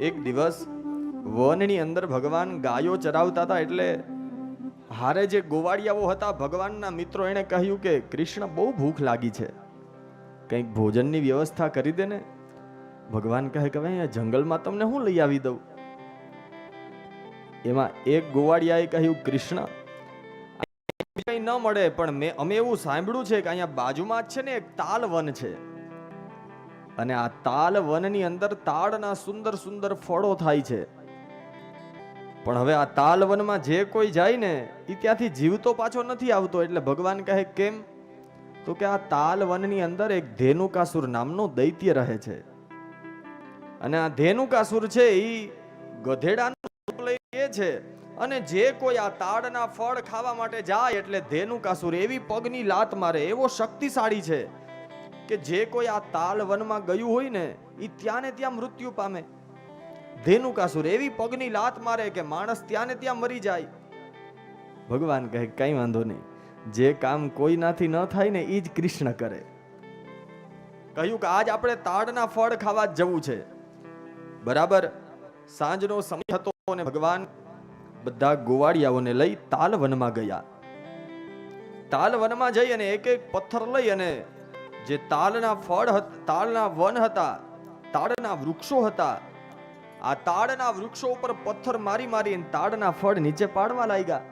એક દિવસ વનની અંદર ભગવાન ગાયો ચરાવતા હતા એટલે હારે જે ગોવાળિયાઓ હતા, ભગવાનના મિત્રો એણે કહ્યું કે, કૃષ્ણ, બહુ ભૂખ લાગી છે. કંઈક ભોજનની વ્યવસ્થા કરી દે ને. ભગવાન કહે કે ભાઈ જંગલમાં તમને હું લઈ આવી દઉં? એમાં એક ગોવાળિયાએ કહ્યું, કૃષ્ણ કંઈ ન મળે, પણ મેં, અમે એવું સાંભળ્યું છે કે અહીંયા બાજુમાં જ છે ને એક તાલ વન છે. અને આ તાલ વનની અંદર તાડના સુંદર સુંદર ફળો થાય છે. પણ હવે આ તાલ વનમાં જે કોઈ જાય ને એ ત્યાંથી જીવતો પાછો નથી આવતો. એટલે ભગવાન કહે, કેમ? તો કે આ તાલ વનની અંદર એક ધેનુકાસુર નામનો દૈત્ય રહે છે. અને આ ધેનુકાસુર છે એ ગધેડાનું રૂપ લઈ લે છે. અને જે કોઈ આ તાડના ફળ ખાવા માટે જાય, એટલે ધેનુકાસુર એવી પગની લાત મારે, એવો શક્તિશાળી છે. કે જે કોઈ આ તાલ વનમાં ગયું હોય ને એ ત્યાં ને ત્યાં મૃત્યુ પામે. ધેનુકાસુર એવી પગની લાત મારે કે માણસ ત્યાં ને ત્યાં મરી જાય. ભગવાન કહે, કઈ વાંધો નહીં. જે કામ કોઈનાથી ન થાય ને એ જ કૃષ્ણ કરે. કહ્યું કે, આજ આપણે તાડના ફળ ખાવા જવું છે. બરાબર? સાંજનો સમય હતો અને ભગવાન બધા ગોવાળિયાઓને લઈ તાલવનમાં ગયા. તાલવનમાં જઈ અને એક એક પથ્થર લઈ અને જે તાલના ફળ તાળના વન હતા, તાડના વૃક્ષો હતા. આ તાડના વૃક્ષો ઉપર પથ્થર મારી મારી તાળના ફળ નીચે પાડવા લાગ્યા.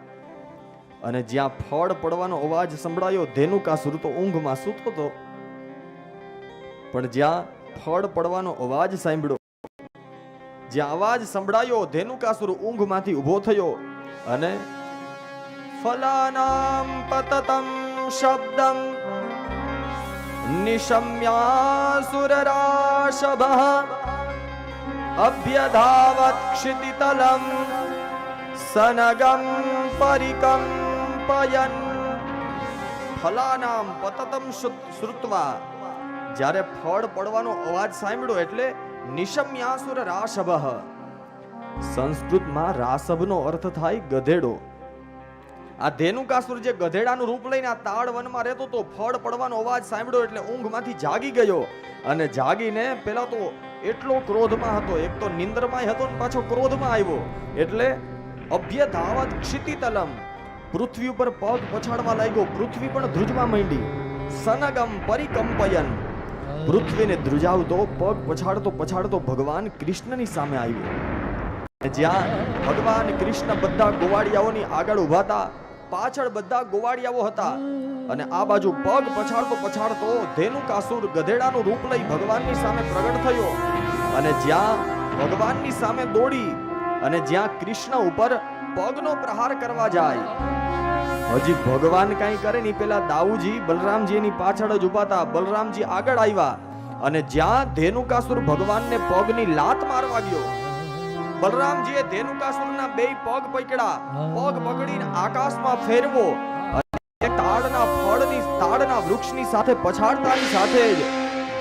અને જ્યાં ફળ પડવાનો અવાજ સંભળાયો ધેનુકાસુર તો ઊંઘમાં સૂતો હતો પણ જ્યાં ફળ પડવાનો અવાજ સાંભળ્યો, જ્યાં અવાજ સંભળાયો ધેનુકાસુર ઊંઘમાંથી ઊભો થયો. અને ફલાનામ પતતમ શબ્દમ નિશમ્યાસુરરાશભ અભ્યધાવત ક્ષિતિતલમ परिकम्पयन्। ફલાનામ પતતમ શ્રુ- શ્રુત્વા જ્યારે ફળ પડવાનો અવાજ સાંભળ્યો એટલે નિશમ્યાસુર રાસભ સંસ્કૃતમાં રાસભનો અર્થ થાય ગધેડો. આ ધેનુકાસુર જે ગધેડાનું રૂપ લઈને આ તાળ વનમાં રહેતો તો ફળ પડવાનો અવાજ સાંભળ્યો એટલે ઊંઘમાંથી જાગી ગયો. અને જાગીને પેલા તો એટલો ક્રોધમાં હતો, એક તો નિંદ્રમાંય હતો ને પાછો ક્રોધમાં આવ્યો. એટલે અભ્ય ધાવત ક્ષિતિતલમ, પૃથ્વી ઉપર પગ પછાડવા લાગ્યો. પૃથ્વી પણ ધ્રુજવા માંડી. સનગમ પરિકંપયન. પૃથ્વીને ધ્રુજાવતો, પગ પછાડતો પછાડતો ભગવાન કૃષ્ણની સામે આવ્યો. જ્યાં ભગવાન કૃષ્ણ બધા ગોવાળિયાઓની આગળ ઊભા હતા પાછળ બધા ગોવાળિયાઓ હતા. અને આ બાજુ પગ પછાડતો પછાડતો ધેનુકાસુર ગધેડાનું રૂપ લઈ ભગવાનની સામે પ્રગટ થયો. અને જ્યાં ભગવાનની સામે દોડી અને જ્યાં કૃષ્ણ ઉપર પગનો પ્રહાર કરવા જાય. હજી ભગવાન કાંઈ કરે નહીં, પેલા દાઉજી બલરામજી એની પાછળ જ ઊભા હતા. બલરામજી આગળ આવ્યા અને જ્યાં ધેનુકાસુર ભગવાનને પગની લાત મારવા ગયો બલરામજીએ ધેનુકાસુરના બે પગ પકડ્યા. પગ પકડીને આકાશમાં ફેરવો. અને તાડના ફળની તાડના વૃક્ષની સાથે પછાડતાની સાથે જ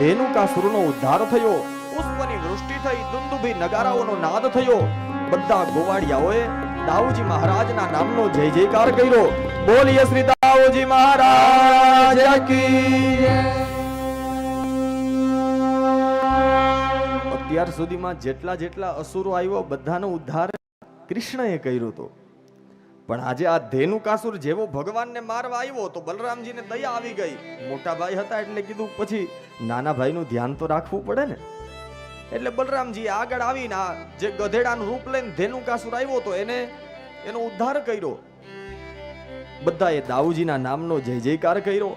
ધેનુકાસુરનો ઉદ્ધાર થયો. પુષ્પની વૃષ્ટિ થઈ દુંદુભી નગારાઓનો નાદ થયો. બધા ગોવાળિયાઓએ દાઉજી મહારાજના નામનો જય જયકાર કર્યો. બોલીએ શ્રી દાઉજી મહારાજ કી અત્યાર સુધીમાં જેટલા જેટલા અસુરો આવ્યો, બધાનો ઉદ્ધાર કૃષ્ણએ કર્યો હતો પણ આજે આ ધેનુકાસુર જેવો ભગવાનને મારવા આવ્યો તો બલરામજીને દયા આવી ગઈ. મોટા ભાઈ હતા એટલે કીધું, પછી નાના ભાઈનું ધ્યાન તો રાખવું પડે ને. એટલે બલરામજી આગળ આવીને આ જે ગધેડાનું રૂપ લઈને ધેનુકાસુર આવ્યો તો એને, એનો ઉદ્ધાર કર્યો. બધાએ દાઉજીના નામનો જય જયકાર કર્યો.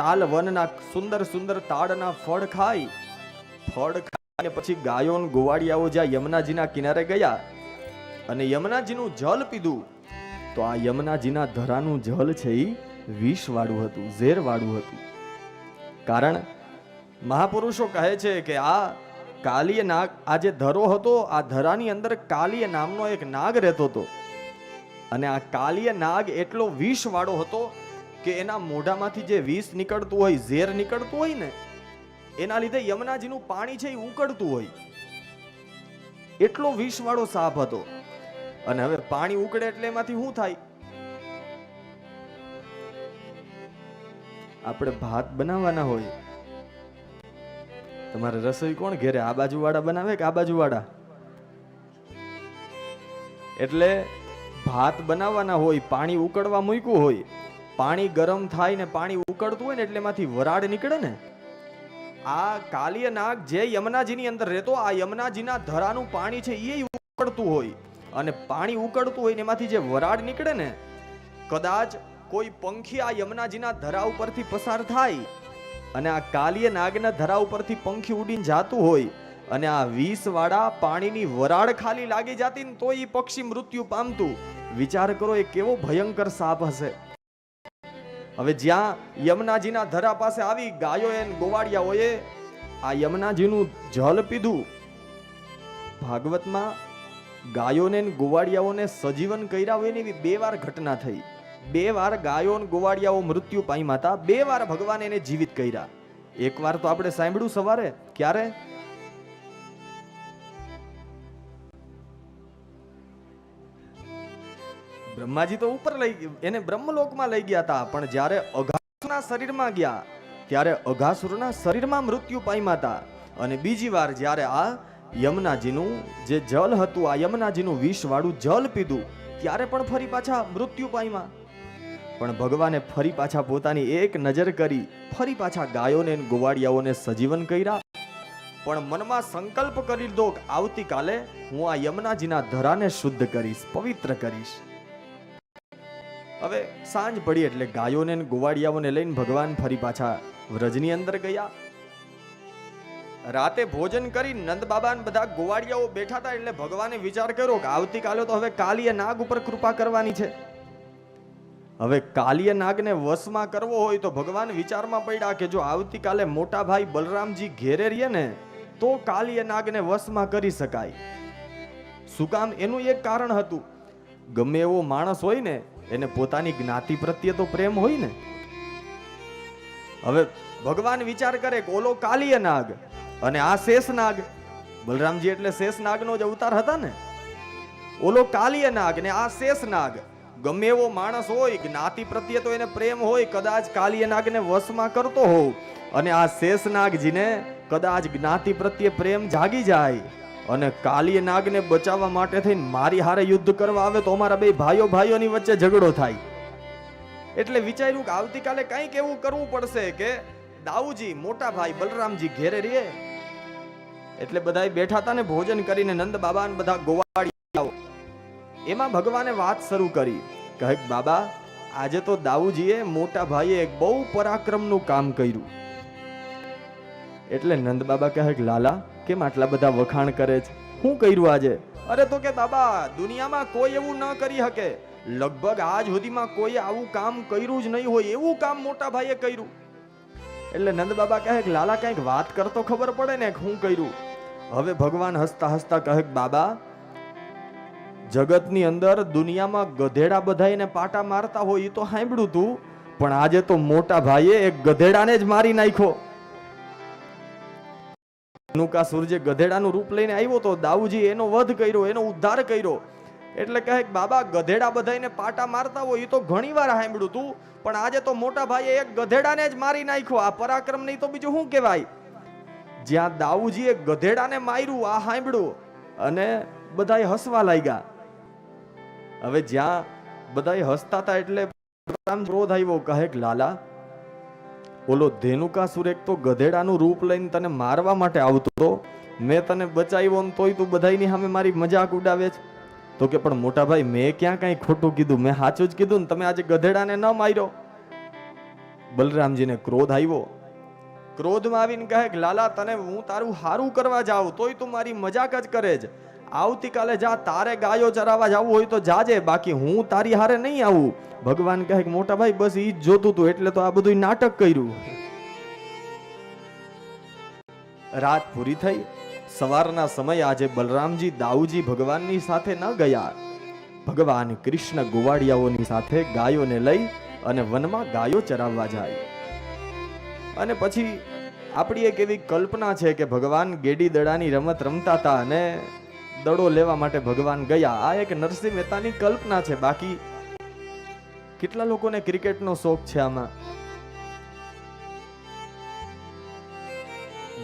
તાલ વનના સુંદર સુંદર તાડના ફળ ખાઈ, ફળ ખાઈને પછી ગાયો ગોવાળિયાઓ જ્યાં યમુનાજીના કિનારે ગયા અને યમુનાજીનું જલ પીધું, તો આ યમુનાજીના ધરાનું જલ છે એ વિષવાળું હતું, ઝેરવાળું હતું. કારણ મહાપુરુષો કહે છે કે આ કાલીય નાગ, આ જે ધરો હતો, આ ધરાની અંદર કાલીય નામનો એક નાગ રહેતો હતો. અને આ કાલીય નાગ એટલો વિષવાળો હતો કે એના મોઢામાંથી જે વિષ નીકળતું હોય, ઝેર નીકળતું હોય ને એના લીધે યમુનાજીનું પાણી છે એ ઉકળતું હોય. એટલો વિષ વાળો સાપ હતો. અને હવે પાણી ઉકળે એટલે એમાંથી શું થાય? આપણે ભાત બનાવવાના હોય. તમારે રસોઈ કોણ ઘેરે? આ બાજુ વાળા બનાવે કે આ બાજુ વાળા એટલે ભાત બનાવવાના હોય, પાણી ઉકળવા મૂક્યું હોય, પાણી ગરમ થાય ને પાણી ઉકળતું હોય ને એટલે એમાંથી વરાળ નીકળે ને? આ કાલિય નાગ જે યમુનાજીની અંદર રહેતો, આ યમુનાજીના ધરાનું પાણી છે એ ઉકળતું હોય. અને પાણી ઉકળતું હોય ને એમાંથી જે વરાળ નીકળે ને, કદાચ કોઈ પંખી આ યમુનાજીના ધરા ઉપરથી પસાર થાય અને આ કાલિય નાગના ધરા ઉપરથી પંખી ઉડીને જાતું હોય અને આ વીસવાળા વાળા પાણીની વરાળ ખાલી લાગી જાતી ને તો એ પક્ષી મૃત્યુ પામતું. વિચાર કરો, એ કેવો ભયંકર સાપ હશે. હવે જ્યાં યમુનાજીના ધરા પાસે આવી ગાયો એ ને ગોવાળિયાઓએ આ યમુનાજીનું જલ પીધું, ભાગવતમાં ગાયોને ગોવાળિયાઓને સજીવન કર્યા હોય એવી બે વાર ઘટના થઈ. બે વાર ગાયો ગોવાળિયાઓ મૃત્યુ પામ્યા હતા, બે વાર ભગવાન એને જીવિત કર્યા. એક વાર તો આપણે સાંભળ્યું સવારે, ક્યારે? બ્રહ્માજી તો ઉપર લઈ એને બ્રહ્મલોકમાં લઈ ગયા હતા. પણ જ્યારે અઘાસુરના શરીરમાં ગયા, ત્યારે અઘાસુરના શરીરમાં મૃત્યુ પામ્યા હતા. અને બીજી વાર જ્યારે આ યમુનાજીનું જે જલ હતું, આ યમુનાજીનું વિષવાળું જલ પીધું, ત્યારે પણ ફરી પાછા મૃત્યુ પામ્યા. પણ ભગવાને ફરી પાછા પોતાની એક નજર કરી, ફરી પાછા ગાયોને ગોવાળિયાઓને સજીવન કર્યા. પણ મનમાં સંકલ્પ કરી દો આવતીકાલે હું આ યમુનાજીના ધરાને શુદ્ધ કરીશ, પવિત્ર કરીશ. હવે સાંજ પડી એટલે ગાયોને ગોવાળિયાઓને લઈને ભગવાન ફરી પાછા વ્રજની અંદર ગયા. રાતે ભોજન કરી નંદ બાબા બધા ગોવાળિયાઓ બેઠા હતા એટલે ભગવાને વિચાર કર્યો કે આવતીકાલે તો હવે કાલીય નાગ ઉપર કૃપા કરવાની છે. હવે કાલીય નાગને વશમાં કરવો હોય તો ભગવાન વિચારમાં પડ્યા કે જો આવતીકાલે મોટા ભાઈ બલરામજી ઘેરે રહીએ ને, તો કાલીય નાગને વશમાં કરી શકાય. શું કામ એનું એક કારણ હતું? ગમે એવો માણસ હોય ને એને પોતાની જ્ઞાતિ પ્રત્યે તો પ્રેમ હોય ને. હવે ભગવાન વિચાર કરે કે ઓલો કાલિય નાગ અને આ શેષ નાગ. બલરામજી એટલે શેષ નાગનો જ અવતાર હતા ને. ઓલો કાલિય નાગ ને આ શેષ નાગ. ગમે એવો માણસ હોય, જ્ઞાતિ પ્રત્યે તો એને પ્રેમ હોય, કદાચ કાલીય નાગને વશમાં કરતો હોઉં. અને આ શેષ નાગજીને કદાચ જ્ઞાતિ પ્રત્યે પ્રેમ જાગી જાય. અને કાલી નાગને બચાવવા માટે થઈને મારી હારે યુદ્ધ કરવા આવે તો અમારા બે ભાઈઓ ભાઈઓની વચ્ચે ઝઘડો થાય. એટલે વિચાર્યું કે આવતીકાલે કંઈક એવું કરવું પડશે કે દાઉજી, મોટા ભાઈ બલરામજી ઘેરે રહીએ. એટલે બધા બેઠા હતા ને ભોજન કરીને નંદ બાબા ને બધા ગોવાળિયાઓ એમાં ભગવાને વાત શરૂ કરી. કહે, બાબા, આજે તો દાઉજીએ મોટા ભાઈએ એક બહુ પરાક્રમનું કામ કર્યું. એટલે નંદ બાબા કહે, લાલા કેમ આટલા બધા વખાણ કરે છે? શું કર્યું આજે? અરે તો કે બાબા, દુનિયામાં કોઈ એવું ન કરી શકે. લગભગ આજ સુધીમાં કોઈ આવું કામ કર્યું જ નહીં હોય, એવું કામ મોટા ભાઈએ કર્યું. એટલે નંદ બાબા કહે કે, લાલા કંઈક વાત કરતો ખબર પડે ને હું કર્યું. હવે ભગવાન હસતા હસતા કહે બાબા, જગતની અંદર દુનિયામાં ગધેડા બધાઈને પાટા મારતા હોય એ તો સાંભળ્યું તું, પણ આજે તો મોટા ભાઈએ એક ગધેડાને જ મારી નાખ્યો. રેણુકાસુર જે ગધેડાનું રૂપ લઈને આવ્યો તો દાઉજી એનો વધ કર્યો, એનો ઉદ્ધાર કર્યો. એટલે કહે, બાબા, ગધેડા બધાને પાટા મારતા હોય એ તો ઘણી વાર સાંભળ્યું તું, પણ આજે તો મોટા ભાઈએ એક ગધેડાને જ મારી નાખ્યો. આ પરાક્રમ નહીં તો બીજું શું કહેવાય? જ્યાં દાઉજીએ ગધેડાને માર્યું, આ સાંભળ્યું અને બધાએ હસવા લાગ્યા. હવે જ્યાં બધાય હસતા હતા એટલે ક્રોધ આવ્યો. કહે, લાલા ઓલો ધેનુકાસુર એક તો ગધેડાનું રૂપ લઈને તને મારવા માટે આવતો હતો? મેં તને બચાવ્યો ને તોય તું બધાની સામે મારી મજાક ઉડાવે છે. તો કે, પણ મોટા ભાઈ, મેં ક્યાં કાંઈ ખોટું કીધું? મેં સાચું જ કીધું ને તમે આજે ગધેડાને ન માર્યો. બલરામજીને ક્રોધ આવ્યો. ક્રોધમાં આવીને કહે કે, લાલા, તને હું તારું હારું કરવા જાઉં, તોય તું મારી મજાક જ કરે જ આવતીકાલે જા તારે ગાયો ચરાવવા જવું હોય તો જાજે, બાકી હું તારી હારે નહીં આવું. ભગવાન કહે કે, મોટા ભાઈ, બસ ઈ જ જોતું તું, એટલે તો આ બધું નાટક કર્યું. રાત પૂરી થઈ. સવારના સમયે આજે બલરામજી, દાઉજી ભગવાનની સાથે ન ગયા. ભગવાન કૃષ્ણ ગોવાળિયાઓની સાથે ગાયોને લઈ અને વનમાં ગાયો ચરાવવા જાય. અને પછી આપણી એક એવી કલ્પના છે કે ભગવાન ગેડી દડાની રમત રમતા હતા અને દડો લેવા માટે ભગવાન ગયા. આ એક નરસિંહ મહેતાની કલ્પના છે. બાકી કેટલા લોકોને ક્રિકેટનો શોખ છે આમાં?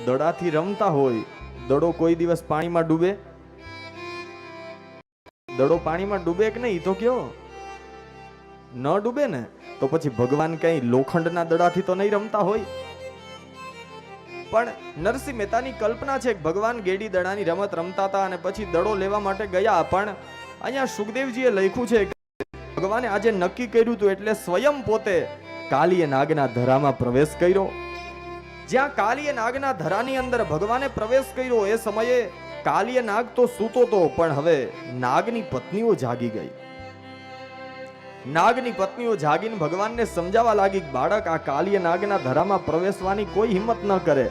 દડાથી રમતા હોય, દડો કોઈ દિવસ પાણીમાં ડૂબે? દડો પાણીમાં ડૂબે કે નહીં? તો કયો? ન ડૂબે ને? તો પછી ભગવાન કઈ લોખંડના દડાથી તો નહીં રમતા હોય? પણ નરસિંહ મહેતાની કલ્પના છે કે ભગવાન ગેડી દડાની રમત રમતા હતા અને પછી દડો લેવા માટે ગયા, પણ અહીંયા સુખદેવજીએ લખ્યું છે ભગવાને આજે નક્કી કર્યું હતું એટલે સ્વયં પોતે કાલીય નાગના ધરામાં પ્રવેશ કર્યો. જ્યાં કાલીય નાગના ધરાની અંદર ભગવાને પ્રવેશ કર્યો એ સમયે કાલીય નાગ તો સૂતો તો, પણ હવે નાગની પત્નીઓ જાગી ગઈ. નાગની પત્નીઓ જાગીને ભગવાનને સમજાવવા લાગી બાળક આ કાલીય નાગના ધરામાં પ્રવેશવાની કોઈ હિંમત ન કરે.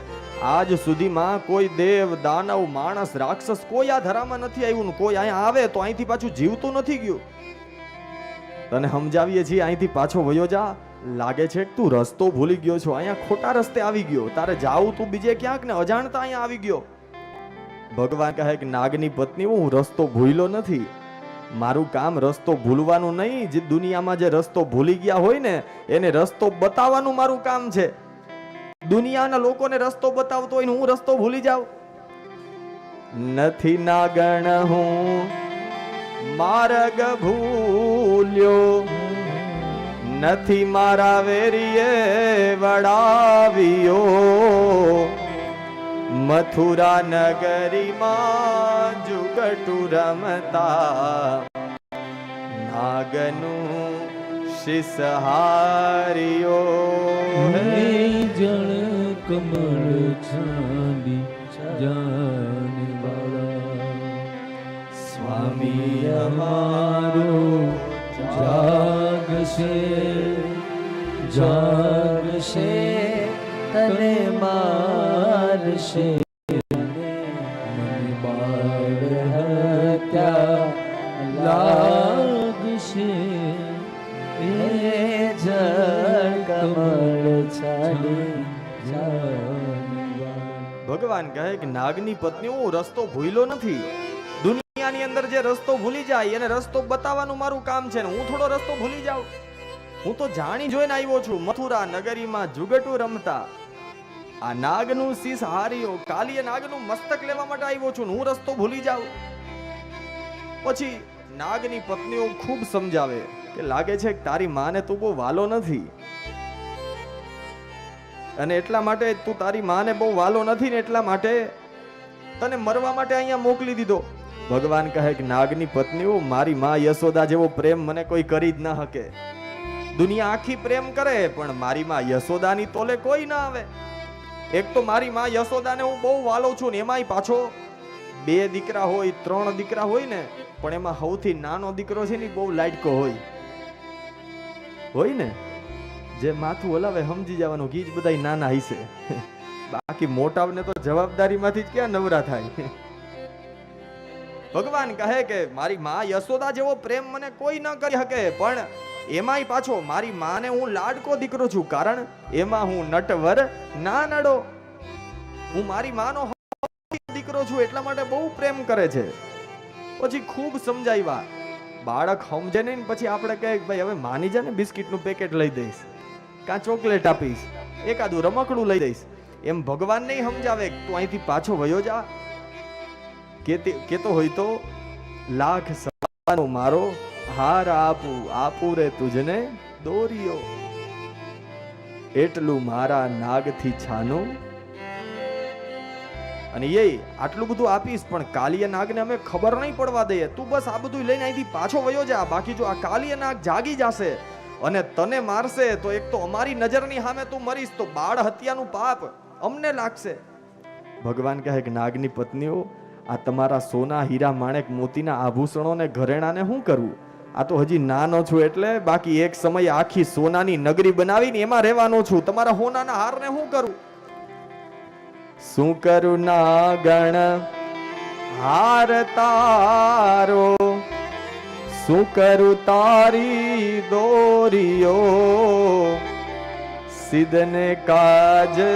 આજ સુધીમાં કોઈ દેવ, દાનવ, માણસ, રાક્ષસ કોઈ આ ધરામાં નથી આવ્યું કોઈ અહીંયા આવે તો અહીંથી પાછું જીવતું નથી ગયું. તને સમજાવીએ છીએ અહીંથી પાછો વયો જા. લાગે છે કે તું રસ્તો ભૂલી ગયો છો. અહીંયા ખોટા રસ્તે આવી ગયો. તારે જાવું તું બીજે ક્યાંક ને અજાણતા અહીંયા આવી ગયો. ભગવાન કહે કે નાગની પત્ની હું રસ્તો ભૂલ્યો નથી. મારું કામ રસ્તો ભૂલવાનું નહીં, જે દુનિયામાં જે રસ્તો ભૂલી ગયા હોય ને, એને રસ્તો બતાવવાનું મારું કામ છે. દુનિયાના લોકોને રસ્તો બતાવતો હોય ને હું રસ્તો ભૂલી જાઉં. નથી નાગણ હું માર્ગ ભૂલ્યો, નથી મારા વેરીએ વડાવ્યો. મથુરા નગરીમાં જુગટુ રમતા નાગનું શિષહારિયો જળ કમળ છાંડી જાન સ્વામી અમારો જાગશે જાગશે તને મારશે. ભગવાન કહે કે નાગની પત્ની હું રસ્તો ભૂલ્યો નથી. દુનિયાની અંદર જે રસ્તો ભૂલી જાય એને રસ્તો બતાવવાનું મારું કામ છે ને હું થોડો રસ્તો ભૂલી જાઉં. હું તો જાણી જોઈને આવ્યો છું, મથુરા નગરીમાં જુગટું રમતા. આ નાગનું શીશ હાર્યો કાલીએ નાગનું મસ્તક લેવા માટે આવ્યો છું હું રસ્તો ભૂલી જાઉં. પછી નાગની પત્નીઓ ખૂબ સમજાવે કે લાગે છે કે તારી માને તું બહુ વાલો નથી. અને એટલા માટે તું તારી માને બહુ વાલો નથી ને એટલા માટે તને મરવા માટે અહીંયા મોકલી દીધો. ભગવાન કહે કે નાગની પત્નીઓ, મારી માં યશોદા જેવો પ્રેમ મને કોઈ કરી જ ન શકે. દુનિયા આખી પ્રેમ કરે, પણ મારી માં યશોદાની તોલે કોઈ ના આવે. એક તો મારી માં યશોદાને હું બહુ વાલો છું ને એમાંય પાછો બે દીકરા હોય, ત્રણ દીકરા હોય ને, પણ એમાં સૌથી નાનો દીકરો છે ને બહુ લાઇટકો હોય. હોય ને? જે માથું હલાવે, સમજી જવાનું ગીજ બધા નાના હશે. બાકી મોટાને તો જવાબદારીમાંથી જ ક્યાં નવરા થાય? ભગવાન કહે કે, મારી મા યશોદા જેવો પ્રેમ મને કોઈ ન કરી શકે, પણ એમાંય પાછો મારી માને હું લાડકો દીકરો છું, કારણ એમાં હું નટવર ના નડો હું મારી માનો દીકરો છું, એટલા માટે બહુ પ્રેમ કરે છે. પછી ખૂબ સમજાવ્યા બાળક સમજે નહીં પછી આપણે કહે ભાઈ, હવે માની જા ને બિસ્કિટનું પેકેટ લઈ દઈશ. કાં ચોકલેટ આપીશ? એકાદું રમકડું લઈ દઈશ એમ ભગવાન નહીં સમજાવે તું અહીંથી પાછો વયો જા. કેતો હોય તો, લાખ સવાનો મારો હાર આપું આપું રે તુજને દોરિયો એટલું મારા નાગથી છાનું. અને એ આટલું બધું આપીશ, પણ કાલિયા નાગને અમે ખબર નહીં પડવા દઈએ. તું બસ આ બધું લઈને અહીંથી પાછો વયો જા. બાકી જો આ કાલિયા નાગ જાગી જશે અને તને મારશે તો એક તો અમારી નજરની સામે તું મરીશ, તો બાળ હત્યાનું પાપ અમને લાગશે. ભગવાન કહે કે નાગની પત્નીઓ, આ તમારા સોના હીરા માણેક મોતીના આભૂષણોને ઘરેણાને શું કરવું આ તો હજી નાનો છું એટલે બાકી એક સમય આખી સોનાની નગરી બનાવીને એમાં રહેવાનો છું. તમારા હોનાના હારને શું કરું? શું કરું નાગણ? હાર તારો શું કરું તારી દોરીઓ? સિદ્ધને કાજે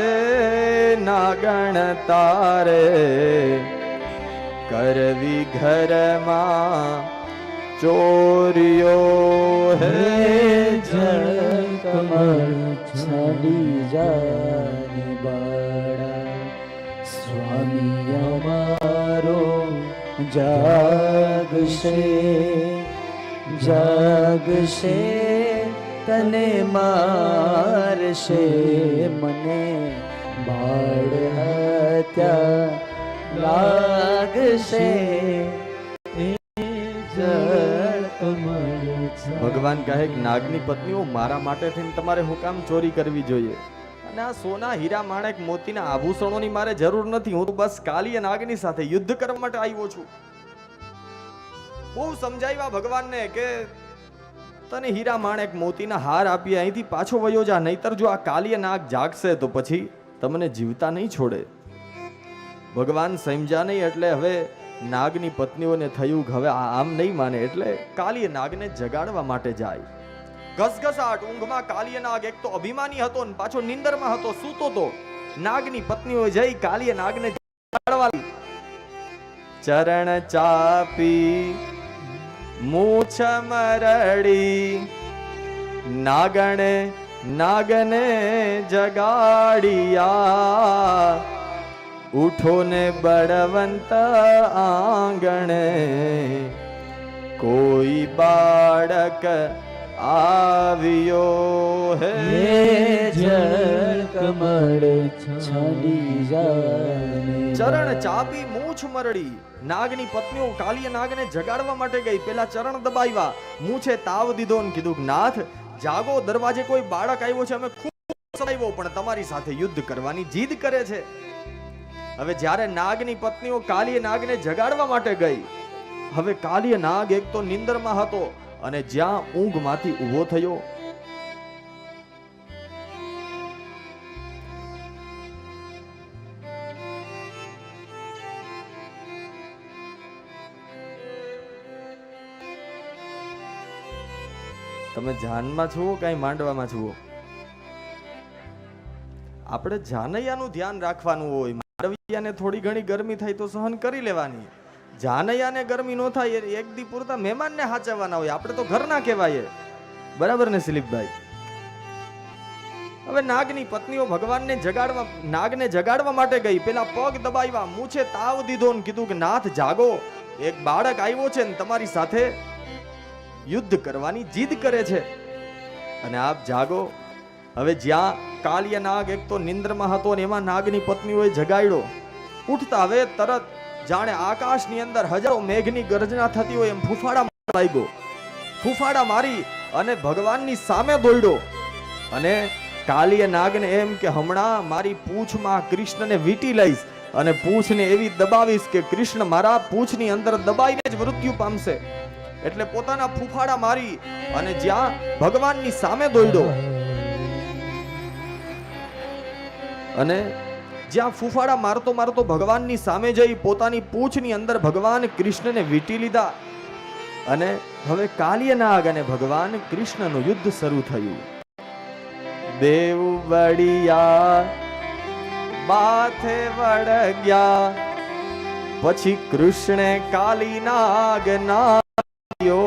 નાગણ તારે. કરવી ઘરમાં ચોરીઓ હે જળ કમળ છાડી જાને બાળા. સ્વામી અમારો જાગશે. જાગશે, તને મારશે મને. બાળ હત્યા લાગશે. ભગવાન કહે કે નાગની પત્નીઓ મારા માટે થઈને તમારે હું કામ ચોરી કરવી જોઈએ. અને આ સોના હીરા માણેક મોતીના આભૂષણોની મારે જરૂર નથી. હું તો બસ કાલી નાગની સાથે યુદ્ધ કરવા માટે આવ્યો છું. બહુ સમજાવ્યા ભગવાનને કે તને હીરા માણેક મોતીના હાર આપી અહીંથી પાછો વયો જા, નહીતર જો આ કાલીય નાગ જાગશે તો પછી તમને જીવતા નહીં છોડે. ભગવાન સમજ્યા નહીં એટલે હવે નાગની પત્નીઓને થયું હવે આમ નહીં માને એટલે કાલીય નાગને જગાડવા માટે જાય. ઘસઘસાટ ઊંઘમાં કાલીય નાગ એક તો અભિમાની હતો ને પાછો નિંદરમાં હતો, સૂતો તો. નાગની પત્નીઓ જઈ કાલીય નાગને જગાડવા. ચરણ ચાપી મૂછ મરડી નાગણે નાગને જગાડિયા. ઉઠો ને બળવંત આંગણે કોઈ બાળક આવ્યો હે હે જળ કમળ છાડી જાને ચરણ ચાપી મૂછ મરડી નાગની પત્નીઓ કાલિય નાગને જગાડવા માટે ગઈ. પેલા ચરણ દબાવ્યા. મૂછે તાવ દીધો ને કીધું નાથ જાગો દરવાજે કોઈ બાળક આવ્યો છે અમે ખૂબ સડાવ્યો પણ તમારી સાથે યુદ્ધ કરવાની જીદ કરે છે. હવે જ્યારે નાગની પત્નીઓ કાલિય નાગને જગાડવા માટે ગઈ હવે કાલિય નાગ એક તો નિંદરમાં હતો. અને જ્યાં ઊંઘમાંથી ઊભો થયો, તમે જાનમાં છો કઈ માંડવામાં છો આપણે જાનૈયાનું ધ્યાન રાખવાનું હોય, માંડવિયાને થોડી ઘણી ગરમી થાય તો સહન કરી લેવાની. જાનૈયાને ગરમી ન થાય એક દી પૂરતા મહેમાનને હાચવવાના હોય. આપણે તો ઘરના કહેવાય બરાબર ને દિલીપભાઈ હવે નાગની પત્નીઓ ભગવાનને જગાડવા નાગને જગાડવા માટે ગઈ. પેલા પગ દબાવ્યા, મૂછે તાવ દીધો ને કીધું કે, નાથ, જાગો. એક બાળક આવ્યો છે ને તમારી સાથે યુદ્ધ કરવાની જીદ કરે છે. અને આપ જાગો. હવે જ્યાં કાલિય નાગ એક તો નિંદ્રમાં હતો ને એમાં નાગની પત્નીઓએ જગાડ્યો. ઉઠતા હવે તરત જાણે આકાશની અંદર હજારો મેઘની ગર્જના થતી હોય એમ ફૂફાડા લાગ્યો. ફૂફાડા મારી અને ભગવાનની સામે દોડ્યો. અને કાલીએ નાગને એમ કે, હમણાં મારી પૂંછમાં કૃષ્ણને વીંટી લઈશ અને પૂંછને એવી દબાવીશ કે કૃષ્ણ મારા પૂંછની અંદર દબાઈને જ મૃત્યુ પામશે. એટલે પોતાના ફૂફાડા મારી અને જ્યાં ભગવાનની સામે દોડ્યો. અને જ્યાં ફૂફાડા મારતો મારતો ભગવાનની સામે જઈ પોતાની પૂંછની અંદર ભગવાન કૃષ્ણને વીંટી લીધા. અને હવે કાલ્યનાગ અને ભગવાન કૃષ્ણનું યુદ્ધ શરૂ થયું. દેવ વડિયા માથે વળગ્યા. પછી કૃષ્ણે કાલીનાગ નાગ્યો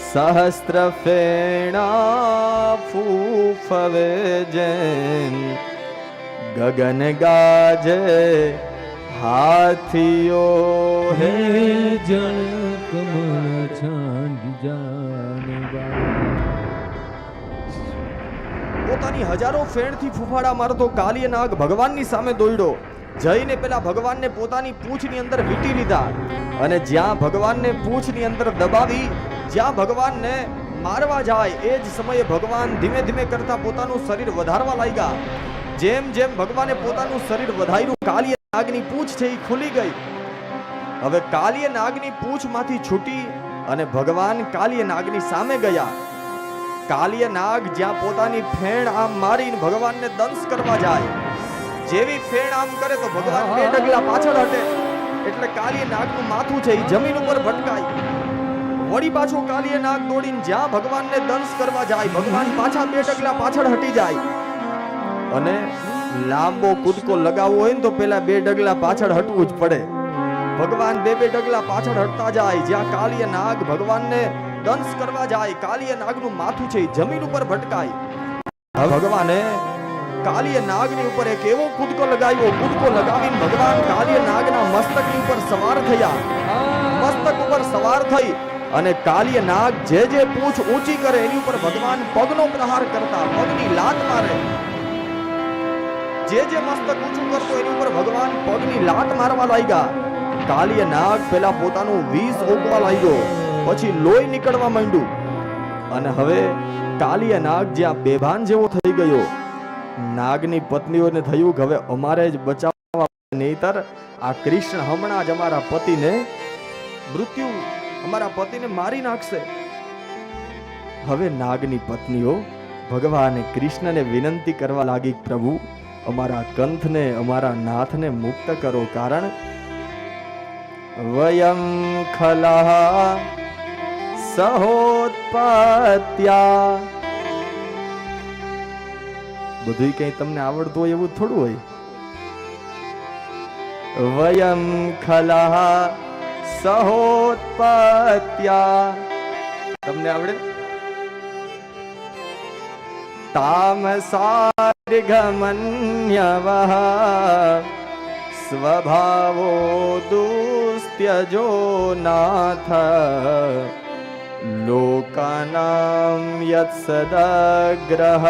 સહસ્ત્ર ફેણા ફૂફવે જેમ ગગન ગાજે, હાથીઓ હે જળ કમળ છાડી જાનવા. પોતાની હજારો ફેણથી ફૂફાડા મારતો કાલીય નાગ ભગવાનની સામે દોડ્યો જઈને પેલા ભગવાનને પોતાની પૂંછની અંદર વીટી લીધા અને જ્યાં ભગવાનને પૂંછની અંદર દબાવી, જ્યાં ભગવાનને મારવા જાય, એ જ સમયે ભગવાન ધીમે ધીમે કરતા પોતાનું શરીર વધારવા લાગ્યા. જેમ જેમ ભગવાને પોતાનું શરીર વધાર્યું, કાલીય નાગની પૂંછ છે એ ખુલી ગઈ. હવે કાલીય નાગની પૂંછમાંથી છૂટી અને ભગવાન કાલીય નાગની સામે ગયા. કાલીય નાગ જ્યાં પોતાની ફેણ આમ મારીને ભગવાનને દંશ કરવા જાય. જેવી ફેણ આમ કરે તો ભગવાન બે ડગલા પાછળ હટે. એટલે કાલીય નાગનું માથું છે એ જમીન ઉપર ભટકાય. વળી પાછો કાલીય નાગ દોડીને જ્યાં ભગવાનને દંશ કરવા જાય, ભગવાન પાછા બે ડગલા પાછળ હટી જાય. અને લાંબો કૂદકો લગાવવો હોય ને તો પેલા બે ડગલા પાછળ હટવું જ પડે. ભગવાન બે બે ડગલા પાછળ હટતા જાય, જ્યાં કાલિય નાગ ભગવાનને દંશ કરવા જાય કાલિય નાગનું માથું છે જમીન ઉપર ભટકાય. ભગવાને કાલીય નાગની ઉપર એક એવો કૂદકો લગાવ્યો, કૂદકો લગાવીને ભગવાન કાલીય નાગના મસ્તકની ઉપર સવાર થયા. મસ્તક ઉપર સવાર થઈ અને કાલીય નાગ જે જે પૂંછ ઊંચી કરે એની ઉપર ભગવાન પગનો પ્રહાર કરતા, પગની લાત મારે. જે જે મસ્તક ઊંચું કરતો એની ઉપર ભગવાન પગની લાત મારવા લાગ્યા. કાલીય નાગ પેલા પોતાનું વિષ ઓકવા લાગ્યો, પછી લોહી નીકળવા માંડ્યું. અને હવે કાલીય નાગ જ્યાં બેભાન જેવો થઈ ગયો. નાગની પત્નીઓને થયું કે હવે અમારે જ બચાવવા નહીતર આ કૃષ્ણ હમણાં જ અમારા પતિને મૃત્યુ, અમારા પતિને મારી નાખશે. હવે નાગની પત્નીઓ ભગવાન કૃષ્ણને વિનંતી કરવા લાગી, પ્રભુ અમારા કંથને, અમારા નાથને મુક્ત કરો કારણ વયમ ખલા સહોત્પત્યા. બધું કઈ તમને આવડતું હોય એવું થોડું હોય. વયમ ખલા સહોત્પત્યા. તમને આવડે? તામસાર્ગમન્યવઃ સ્વભાવો દુસ્ત્યજો નાથ લોકાનામ યત્સદગ્રહ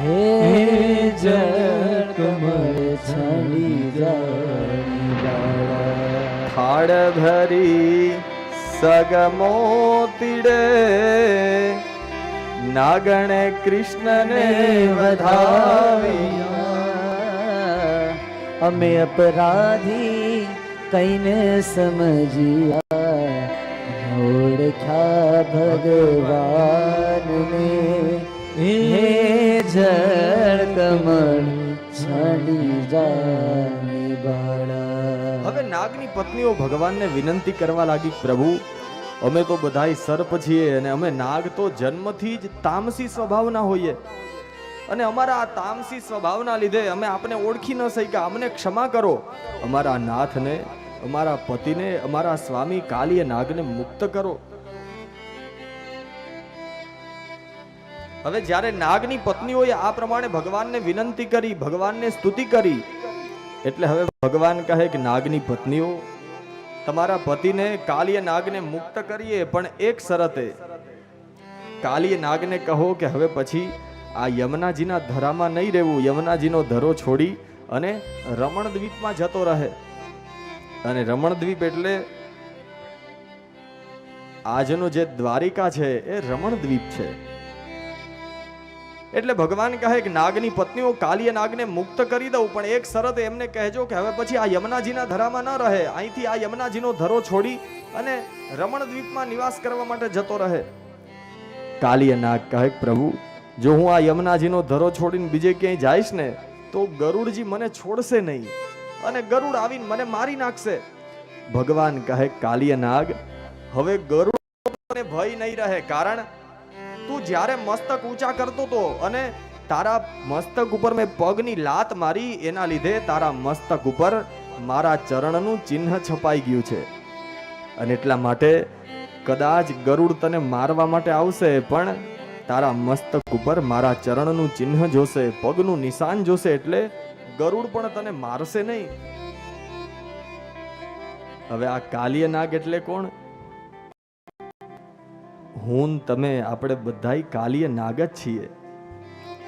હે જળ કમળ છાડી જાય થાળ ભરી સગમોતીડે નાગણે કૃષ્ણને વધાવ્યા. અમે અપરાધી કઈને સમજ્યા. ઓળખ્યા ભગવાનને. હે જળ કમળ છાડી જાય બાળા. હવે નાગની પત્નીઓ ભગવાનને વિનંતી કરવા લાગી, પ્રભુ અમે તો બધાય સર્પ છીએ અને અમે નાગ તો જન્મથી જ તામસી સ્વભાવના હોઈએ. અને અમારા આ તામસી સ્વભાવના લીધે અમે આપને ઓળખી ન શક્યા. અમને ક્ષમા કરો. અમારા નાથને, અમારા પતિને, અમારા સ્વામી કાલીય નાગને મુક્ત કરો. હવે જ્યારે નાગની પત્નીઓએ આ પ્રમાણે ભગવાનને વિનંતી કરી, ભગવાનને સ્તુતિ કરી, એટલે હવે ભગવાન કહે કે નાગની પત્નીઓ તમારા પતિને કાલીય નાગને મુક્ત કરીએ, પણ એક શરતે કાલીય નાગને કહો કે હવે પછી આ યમુનાજીના ધરામાં નહીં રહેવું. યમુનાજીનો ધરો છોડી અને રમણ દ્વીપમાં જતો રહે. અને રમણ દ્વીપ એટલે આજનો જે દ્વારિકા છે, એ રમણ દ્વીપ છે. એટલે ભગવાન કહે કે નાગની પત્નીઓ કાલીય નાગને મુક્ત કરી દઉં, પણ એક શરત એમને કહેજો કે હવે પછી આ યમુનાજીના ધરામાં ન રહે. અહીંથી આ યમુનાજીનો ધરો છોડી અને રમણદ્વીપમાં નિવાસ કરવા માટે જતો રહે. કાલીય નાગ કહે પ્રભુ, જો હું આ યમુનાજીનો ધરો છોડીને બીજે ક્યાંય જઈશ ને, તો ગરુડજી મને છોડશે નહીં અને ગરુડ આવીને મને મારી નાખશે. ભગવાન કહે કાલીય નાગ, હવે ગરુડ ભય નહીં રહે, કારણ તું જ્યારે મસ્તક ઊંચા કરતો તો અને તારા મસ્તક ઉપર મેં પગની લાત મારી, એના લીધે તારા મસ્તક ઉપર મારા ચરણનું ચિહ્ન છપાઈ ગયું છે. અને એટલા માટે કદાચ ગરુડ તને મારવા માટે આવશે, પણ તારા મસ્તક ઉપર મારા ચરણનું ચિહ્ન જોશે, પગનું નિશાન જોશે, એટલે ગરુડ પણ તને મારશે નહીં. હવે આ કાલિય નાગ એટલે કોણ? હું તમે આપણે બધાય કાલિય નાગ જ છીએ.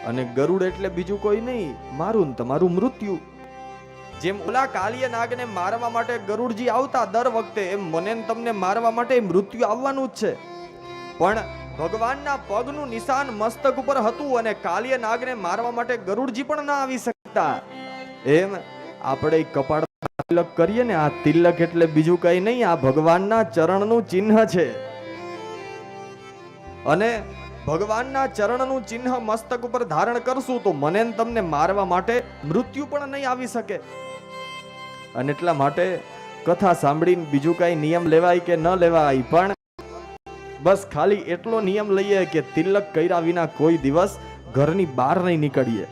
અને ગરુડ એટલે બીજું કોઈ નહીં, મારું ને તમારું મૃત્યુ. જેમ ઓલા કાલિય નાગને મારવા માટે ગરુડજી આવતા દર વખતે, એમ મને તમને મારવા માટે મૃત્યુ આવવાનું જ છે. પણ ભગવાનના પગનું નિશાન મસ્તક ઉપર હતું અને કાલિય નાગને મારવા માટે ગરુડજી પણ ના આવી શકતા. એમ આપણે કપાળ તિલક કરીએ ને, આ તિલક એટલે બીજું કઈ નહીં, આ ભગવાનના ચરણનું ચિહ્ન છે. અને ભગવાનના ચરણનું ચિહ્ન મસ્તક ઉપર ધારણ કરશું તો મને તમને મારવા માટે મૃત્યુ પણ નહીં આવી શકે. અને એટલા માટે કથા સાંભળીને બીજું કઈ નિયમ લેવાય કે ન લેવાય, પણ બસ ખાલી એટલો નિયમ લઈએ કે તિલક કર્યા વિના કોઈ દિવસ ઘરની બહાર નહીં નીકળીએ.